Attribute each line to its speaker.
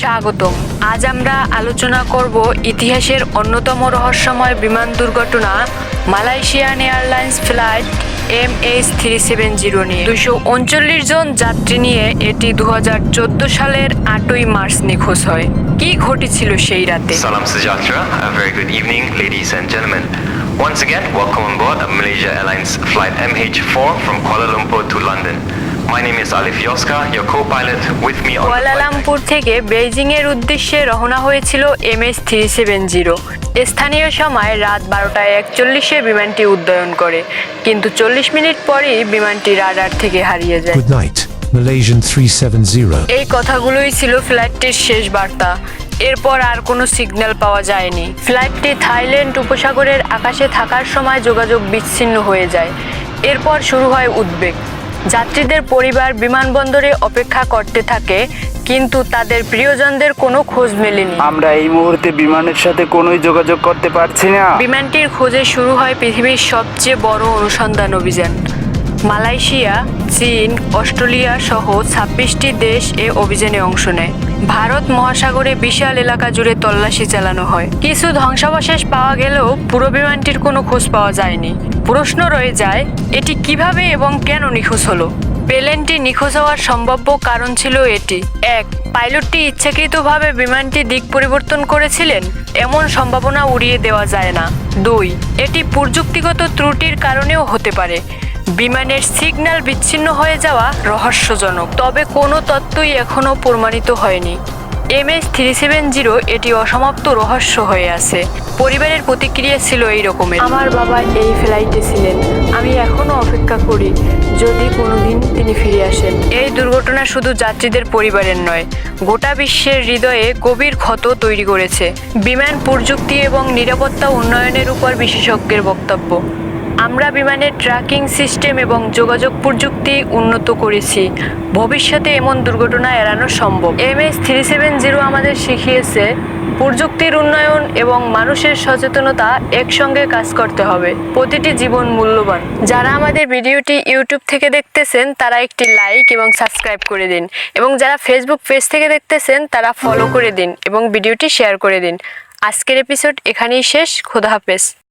Speaker 1: স্বাগতম। আজ আমরা আলোচনা করব ইতিহাসের অন্যতম রহস্যময় বিমান দুর্ঘটনা, Malaysian airlines flight M H three seven zero নিয়ে। দুশো উনচল্লিশ জন যাত্রী নিয়ে এটি দু হাজার চোদ্দ সালের আটই মার্চ নিখোঁজ হয়। কি ঘটেছিল সেই রাতে?
Speaker 2: সালাম সুযাত্রা evening ladies and gentleman once again welcome on board Malaysia airlines flight M H four from Kuala Lumpur to London My name is Alif Yoska, your co-pilot. With me on
Speaker 1: Kuala Lumpur থেকে Beijing এর উদ্দেশ্যে রওনা হয়েছিল M S three seven zero. স্থানীয় সময় রাত বারোটায় একচল্লিশে বিমানটি উড্ডয়ন করে কিন্তু চল্লিশ মিনিট পরেই বিমানটি রাডার থেকে হারিয়ে যায়।
Speaker 3: Good night, Malaysian 370.
Speaker 1: এই কথাগুলোই ছিল ফ্লাইটটির শেষ বার্তা। এরপর আর কোনো সিগন্যাল পাওয়া যায়নি। ফ্লাইটটি থাইল্যান্ড উপসাগরের আকাশে থাকার সময় যোগাযোগ বিচ্ছিন্ন হয়ে যায়। এরপর শুরু হয় উদ্বেগ। যাত্রীদের পরিবার বিমানবন্দরে অপেক্ষা করতে থাকে কিন্তু তাদের প্রিয়জনদের কোনো খোঁজ মেলেনি।
Speaker 4: আমরা এই মুহূর্তে বিমানের সাথে কোনোই যোগাযোগ করতে পারছি না।
Speaker 1: বিমানটির খোঁজে শুরু হয় পৃথিবীর সবচেয়ে বড় অনুসন্ধান অভিযান। মালয়েশিয়া, চীন, অস্ট্রেলিয়া সহ ছাব্বিশটি দেশ এ অভিযানে অংশ নেয়। ভারত মহাসাগরে বিশাল এলাকা জুড়ে তল্লাশি চালানো হয়। কিছু ধ্বংসাবশেষ পাওয়া গেলেও পুরো বিমানটির কোনো খোঁজ পাওয়া যায়নি। প্রশ্ন রয়ে যায়, এটি কীভাবে এবং কেন নিখোঁজ হলো? প্লেনটি নিখোঁজ হওয়ার সম্ভাব্য কারণ ছিল এটি। এক, পাইলটটি ইচ্ছাকৃতভাবে বিমানটি দিক পরিবর্তন করেছিলেন? এমন সম্ভাবনা উড়িয়ে দেওয়া যায় না। দুই, এটি প্রযুক্তিগত ত্রুটির কারণেও হতে পারে। বিমানের সিগন্যাল বিচ্ছিন্ন হয়ে যাওয়া রহস্যজনক। তবে কোনো তত্ত্বই এখনও প্রমাণিত হয়নি। M S three seven zero এটি অসমাপ্ত রহস্য হয়ে আছে। পরিবারের প্রতিক্রিয়া ছিল এই রকমের আমার বাবা এই ফ্লাইটে ছিলেন। আমি এখনও অপেক্ষা করি, যদি কোনোদিন তিনি ফিরে আসেন। এই দুর্ঘটনা শুধু যাত্রীদের পরিবারের নয়, গোটা বিশ্বের হৃদয়ে গভীর ক্ষত তৈরি করেছে। বিমান প্রযুক্তি এবং নিরাপত্তা উন্নয়নের উপর বিশেষজ্ঞের বক্তব্য। আমরা বিমানের ট্র্যাকিং সিস্টেম এবং যোগাযোগ প্রযুক্তি উন্নত করেছি। ভবিষ্যতে এমন দুর্ঘটনা এড়ানো সম্ভব। M S three seven zero আমাদের শিখিয়েছে, প্রযুক্তির উন্নয়ন এবং মানুষের সচেতনতা একসঙ্গে কাজ করতে হবে। প্রতিটি জীবন মূল্যবান। যারা আমাদের ভিডিওটি ইউটিউব থেকে দেখতেছেন, তারা একটি লাইক এবং সাবস্ক্রাইব করে দিন। এবং যারা ফেসবুক পেজ থেকে দেখতেছেন, তারা ফলো করে দিন এবং ভিডিওটি শেয়ার করে দিন। আজকের এপিসোড এখানেই শেষ। খোদা হাফেজ।